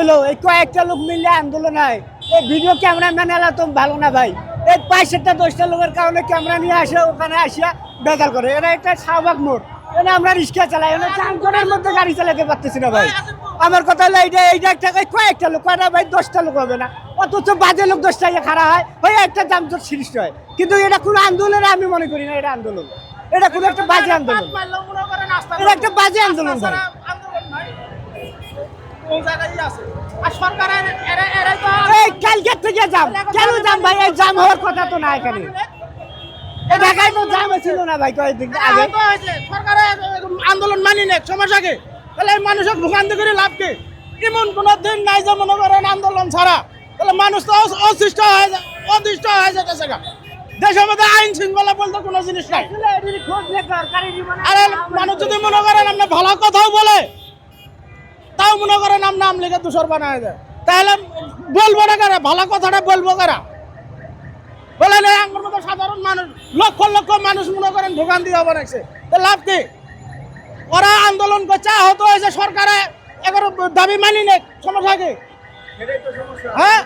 হলো এই কয়েকটা লোক মিলে আন্দোলন হয়। এই ভিডিও ক্যামেরাম্যান এলা তো ভালো না ভাই। এই পাঁচটা দশটা লোকের কারণে ক্যামেরা নিয়ে আসে, ওখানে আসিয়া বেকার করে। এরা একটা শাহবাগ মোড়। এটা আমরা রিক্সা চালাই। যানজটের মধ্যে গাড়ি চালাতে পারতেছি না ভাই। আমার কথা হলো, এইটা এইটা একটা কয়েকটা লোক, কয়টা ভাই? দশটা লোক হবে না। অথচ বাজে লোক দশটা খারাপ হয়। ওই একটা দাম যানজট সৃষ্টি হয়। কিন্তু এটা কোনো আন্দোলনে আমি মনে করি না, এটা আন্দোলন। এটা কোনো একটা বাজে আন্দোলন। এটা একটা বাজে আন্দোলন ভাই। এই কালকে থেকে যাম। কেন যাম ভাই? এই জাম হওয়ার কথা তো না। এখানে ঢাকায় তো জাম ছিল না ভাই কয়েকদিন আগে। আন্দোলন মানি নেই সমস্যাকে তাহলে মানুষের ভোগান্তি করে লাভ কি? এমন কোন দিন নাই যে মনে করেন আন্দোলন ছাড়া। তাহলে মানুষ তো অস- অসৃষ্ট হয়ে যায় অদৃষ্ট হয়ে যেতেছে। দেশের মধ্যে আইন শৃঙ্খলা বলতে কোনো জিনিস নাই। আরে মানুষ যদি মনে করেন আপনি ভালো বলে মনে করেন নাম নাম লিখে দূষর বানায় দেয়। তাহলে বলব না কারা ভালো কথাটা বলব কারা বলেন আমার মতো সাধারণ মানুষ লক্ষ লক্ষ মানুষ মনে করেন ভোগান্তি হবে রাখছে তো লাভ কি? ওরা আন্দোলন করছে আহত হয়েছে সরকারে এবার দাবি মানি নেই সমস্যা কি? হ্যাঁ?